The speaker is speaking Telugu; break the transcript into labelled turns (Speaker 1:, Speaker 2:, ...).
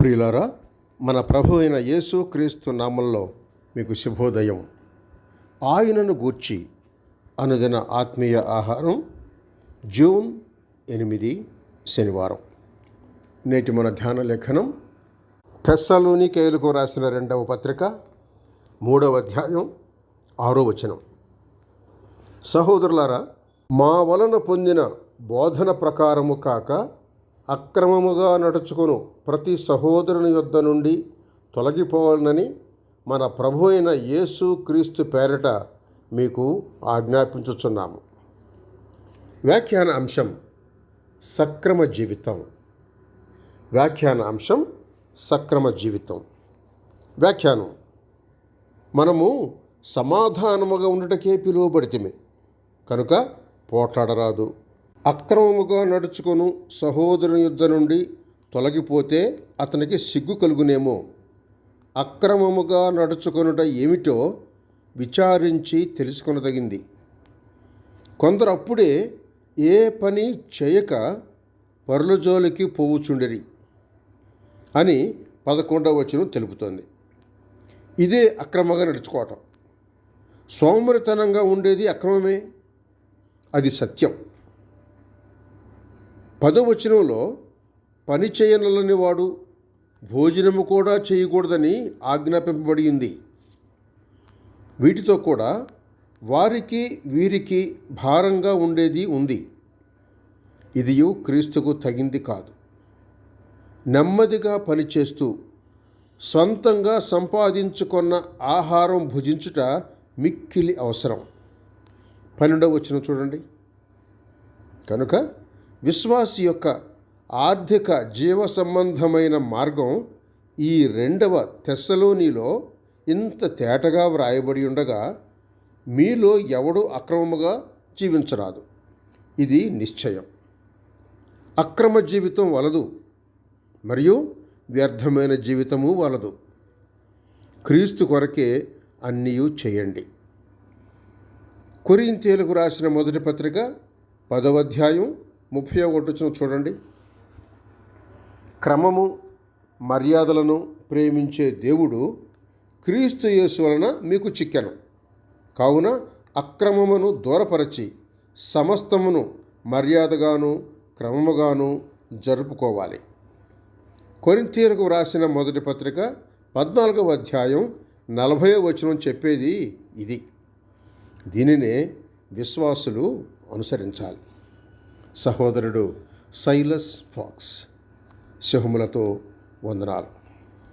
Speaker 1: ప్రియులారా మన ప్రభు అయిన యేసు క్రీస్తు నామంలో మీకు శుభోదయం. ఆయనను గూర్చి అనుదిన ఆత్మీయ ఆహారం జూన్ ఎనిమిది శనివారం. నేటి మన ధ్యాన లేఖనం తెస్సలోనికేయులకు రాసిన రెండవ పత్రిక మూడవ అధ్యాయం ఆరో వచనం. సహోదరులారా మా వలన పొందిన బోధన ప్రకారము కాక అక్రమముగా నడుచుకొను ప్రతి సహోదరుని యొద్ద నుండి తొలగిపోవాలని మన ప్రభు అయిన యేసు క్రీస్తు పేరట మీకు ఆజ్ఞాపించుచున్నాము. వ్యాఖ్యాన అంశం సక్రమ జీవితం. వ్యాఖ్యాన అంశం సక్రమ జీవితం. వ్యాఖ్యానం. మనము సమాధానముగా ఉండటకే పిలువబడితిమి. కనుక పోట్లాడరాదు. అక్రమముగా నడుచుకొను సహోదరుని యుద్ధ నుండి తొలగిపోతే అతనికి సిగ్గు కలుగునేమో. అక్రమముగా నడుచుకొనుట ఏమిటో విచారించి తెలుసుకొనదగింది. కొందరు అప్పుడే ఏ పని చేయక పరులజోలికి పోవుచుండిరి అని పదకొండవ వచనం తెలుపుతోంది. ఇదే అక్రమంగా నడుచుకోవటం. సోమరితనంగా ఉండేది అక్రమమే? అది సత్యం. పదవచనంలో పని చేయనలని వాడు భోజనము కూడా చేయకూడదని ఆజ్ఞాపింపబడి ఉంది వీటితో కూడా వారికి వీరికి భారంగా ఉండేది ఉంది. ఇది క్రీస్తుకు తగింది కాదు. నెమ్మదిగా పనిచేస్తూ సొంతంగా సంపాదించుకున్న ఆహారం భుజించుట మిక్కిలి అవసరం. పన్నెండవ వచ్చిన చూడండి. కనుక విశ్వాసి యొక్క ఆర్థిక జీవ సంబంధమైన మార్గం ఈ రెండవ తెస్సలోనిలో ఇంత తేటగా వ్రాయబడి ఉండగా మీలో ఎవడు అక్రమముగా జీవించరాదు. ఇది నిశ్చయం. అక్రమ జీవితం వలదు మరియు వ్యర్థమైన జీవితము వలదు. క్రీస్తు కొరకే అన్నీ చేయండి. కొరింతేలకు రాసిన మొదటి పత్రిక పదవ అధ్యాయం ముప్పై ఒకటి చూడండి. క్రమము మర్యాదలను ప్రేమించే దేవుడు క్రీస్తు యేసు వలన మీకు చిక్కెను. కావున అక్రమమును దూరపరచి సమస్తమును మర్యాదగాను క్రమముగాను జరుపుకోవాలి. కొరింతీరకు వ్రాసిన మొదటి పత్రిక పద్నాలుగవ అధ్యాయం నలభై వచనం చెప్పేది ఇది. దీనినే విశ్వాసులు అనుసరించాలి. సహోదరుడు సైలస్ ఫాక్స్. శుభములతో వందనాలు.